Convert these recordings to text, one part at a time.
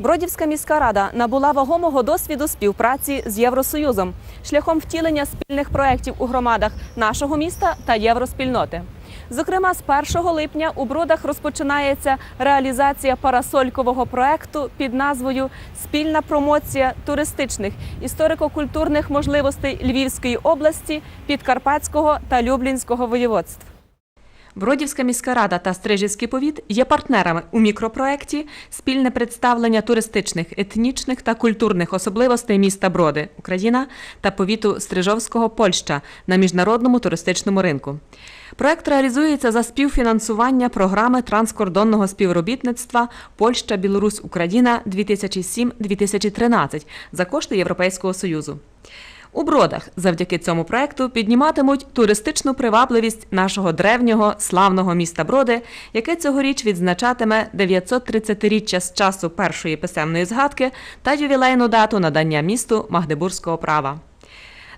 Бродівська міська рада набула вагомого досвіду співпраці з Євросоюзом шляхом втілення спільних проєктів у громадах нашого міста та євроспільноти. Зокрема, з 1 липня у Бродах розпочинається реалізація парасолькового проекту під назвою Спільна промоція туристичних історико-культурних можливостей Львівської області, Підкарпатського та Люблінського воєводств. Бродівська міська рада та Стрижівський повіт є партнерами у мікропроекті спільне представлення туристичних, етнічних та культурних особливостей міста Броди, Україна та повіту Стрижовського Польща на міжнародному туристичному ринку. Проект реалізується за співфінансування програми транскордонного співробітництва Польща, Білорусь, Україна 2007-2013 за кошти Європейського Союзу. У бродах завдяки цьому проекту підніматимуть туристичну привабливість нашого древнього славного міста Броди, яке цьогоріч відзначатиме 930-річчя з часу першої писемної згадки та ювілейну дату надання місту Магдебурзького права.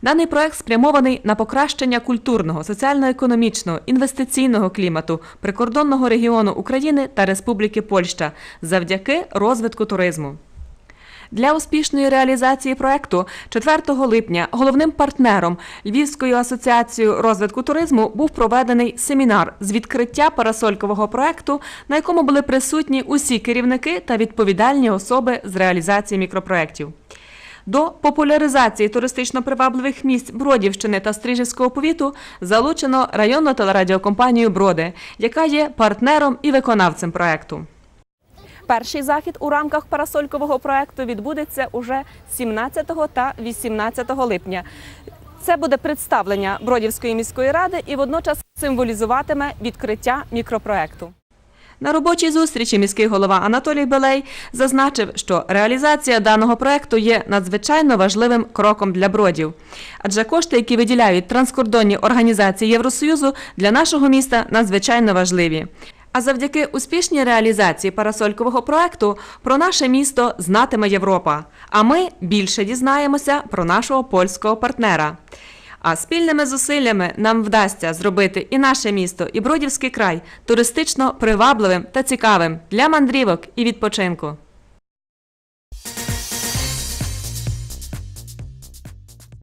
Даний проект спрямований на покращення культурного, соціально-економічного, інвестиційного клімату прикордонного регіону України та Республіки Польща завдяки розвитку туризму. Для успішної реалізації проекту 4 липня головним партнером Львівською асоціацією розвитку туризму був проведений семінар з відкриття парасолькового проекту, на якому були присутні усі керівники та відповідальні особи з реалізації мікропроєктів. До популяризації туристично привабливих місць Бродівщини та Стрижівського повіту залучено районну телерадіокомпанію Броди, яка є партнером і виконавцем проекту. Перший захід у рамках парасолькового проекту відбудеться уже 17 та 18 липня. Це буде представлення Бродівської міської ради і водночас символізуватиме відкриття мікропроекту. На робочій зустрічі міський голова Анатолій Белей зазначив, що реалізація даного проекту є надзвичайно важливим кроком для бродів, адже кошти, які виділяють транскордонні організації Євросоюзу, для нашого міста надзвичайно важливі. А завдяки успішній реалізації парасолькового проекту про наше місто знатиме Європа. А ми більше дізнаємося про нашого польського партнера. А спільними зусиллями нам вдасться зробити і наше місто, і Бродівський край туристично привабливим та цікавим для мандрівок і відпочинку.